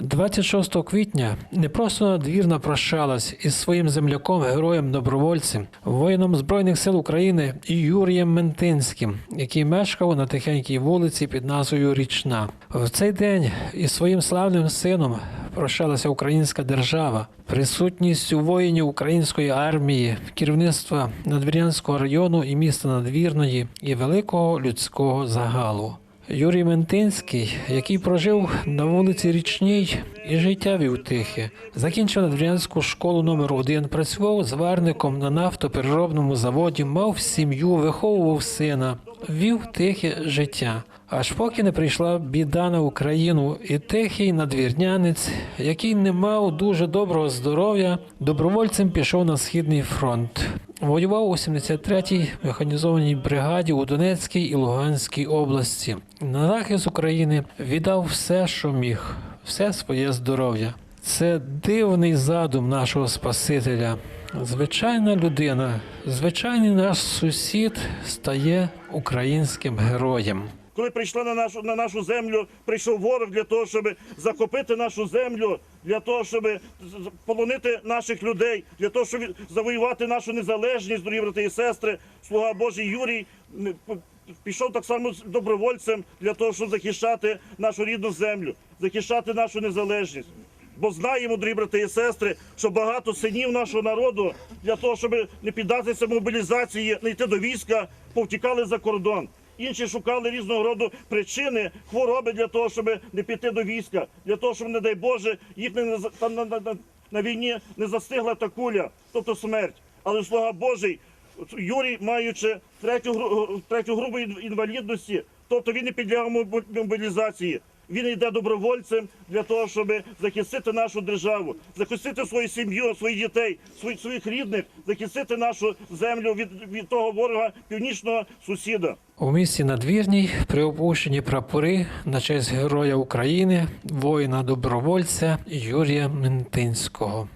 26 квітня не просто надвірна прощалась із своїм земляком, героєм добровольцем, воїном Збройних сил України Юрієм Ментинським, який мешкав на тихенькій вулиці під назвою Річна. В цей день із своїм славним сином прощалася українська держава. Присутністю воїнів української армії, керівництва Надвірнянського району і міста Надвірної і великого людського загалу. Юрій Ментинський, який прожив на вулиці Річній і життя вів тихе, закінчив Надвірнянську школу номер 1 працював зварником на нафтопереробному заводі, мав сім'ю, виховував сина, вів тихе життя. Аж поки не прийшла біда на Україну, і тихий надвірнянець, який не мав дуже доброго здоров'я, добровольцем пішов на східний фронт. Воював у 73-й механізованій бригаді у Донецькій і Луганській області. На захист України віддав все, що міг, все своє здоров'я. Це дивний задум нашого Спасителя. Звичайна людина, звичайний наш сусід стає українським героєм. Коли прийшла на нашу на нашу землю, прийшов ворог для того, щоб захопити нашу землю, для того, щоб полонити наших людей, для того, щоб завоювати нашу незалежність, дорогі брати і сестри. Слуга Божий Юрій пішов так само з добровольцем для того, щоб захищати нашу рідну землю, захищати нашу незалежність. Бо знаємо, дорогі брати і сестри, що багато синів нашого народу для того, щоб не піддатися мобілізації, не йти до війська, повтікали за кордон. Інші шукали різного роду причини, хвороби для того, щоб не піти до війська, для того, щоб, не дай Боже, їх не там, на, на, на, війні не застигла та куля, тобто смерть. Але слуга Божий, Юрій, маючи третю, третю групу інвалідності, тобто він не підлягав мобі- мобілізації. Він йде добровольцем для того, щоб захистити нашу державу, захистити свою сім'ю, своїх дітей, своїх, рідних, захистити нашу землю від, від того ворога північного сусіда. У місті Надвірній при опущенні прапори на честь Героя України, воїна добровольця Юрія Ментинського.